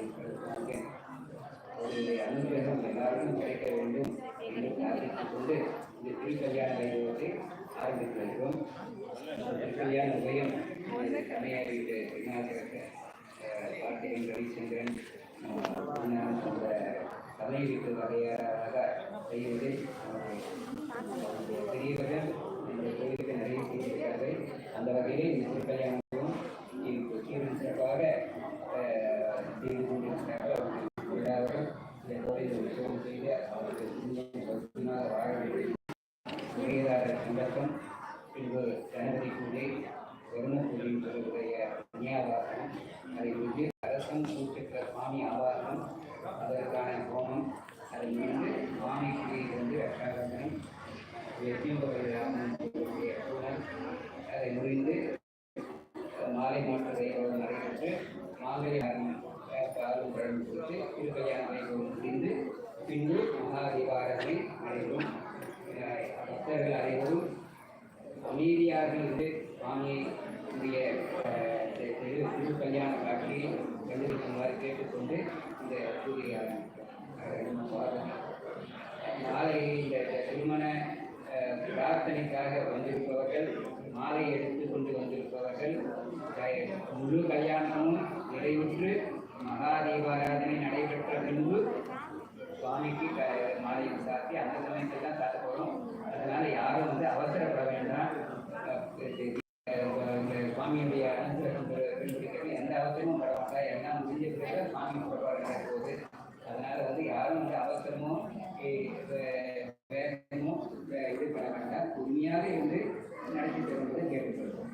வாரசாரத்தை அவருடைய அனுகிரகம் எல்லாருக்கும் கிடைக்க வேண்டும் என்று பிரார்த்தித்துக் கொண்டு இந்த திருக்கல்யாண வைபவத்தை ஆரம்பித்து வருகிறோம். திருக்கல்யாண உதயம் கமையார் வீட்டு விநாயகருக்கு ரவிச்சந்திரன் அந்த கலை வீட்டு வகையாக செய்வதை பெரியவர்கள். இந்த கோயிலுக்கு நிறைய செய்திருக்கிறார்கள் அந்த வகையில் இந்த திருக்கல்யாண சந்தர்ப்பம் பின்பு கணபதி பூஜை வருண பூஜையும் புண்ணியாவாசனம் அதை முடித்து அரசன் சூச்சக்கர சுவாமி ஆவாசனம் அதற்கான ஹோமம் அதை முடிந்து சுவாமி பூஜை வந்து ரட்சாகரணம் அதை முடிந்து மாலை மாற்று வைபவம் நடைபெற்று மாலை எல்லாருக்கும் பழம் கொடுத்து திருக்கல்யாண வைபவம் முடிந்து பின்பு மகாதிவாரத்தை நடைபெறும் பக்தர்கள் அனைவரும் அமைதியாக இருந்து சுவாமியை உடைய திரு திரு- திருக்கல்யாண காட்சியை கண்டுபிடிக்குமாறு கேட்டுக்கொண்டு இந்த கூறிய மாலை இந்த திருமண பிரார்த்தனைக்காக வந்திருப்பவர்கள் மாலை எடுத்து கொண்டு வந்திருப்பவர்கள் முழு கல்யாணமும் நிறைவுற்று மகாதீபாராதனை நடைபெற்ற பின்பு சுவாமிக்கு மாலையை மாலை சாத்தி அந்த சமயத்தில் தான் சாத்த போகிறோம் அதனால யாரும் வந்து அவசரப்பட வேண்டாம். சுவாமியுடைய அனுகிரகம் பெ- எந்த அவசரமும் பட வேண்டாம் எல்லாம் முடிஞ்ச பிறகு சுவாமி புறப்பாடு போது. அதனால வந்து யாரும் வந்து அவசரமோ வேகமோ இது பண்ண வேண்டாம் உண்மையாக இருந்து நடத்தி தருவதை கேட்டுக்கொள்வோம்.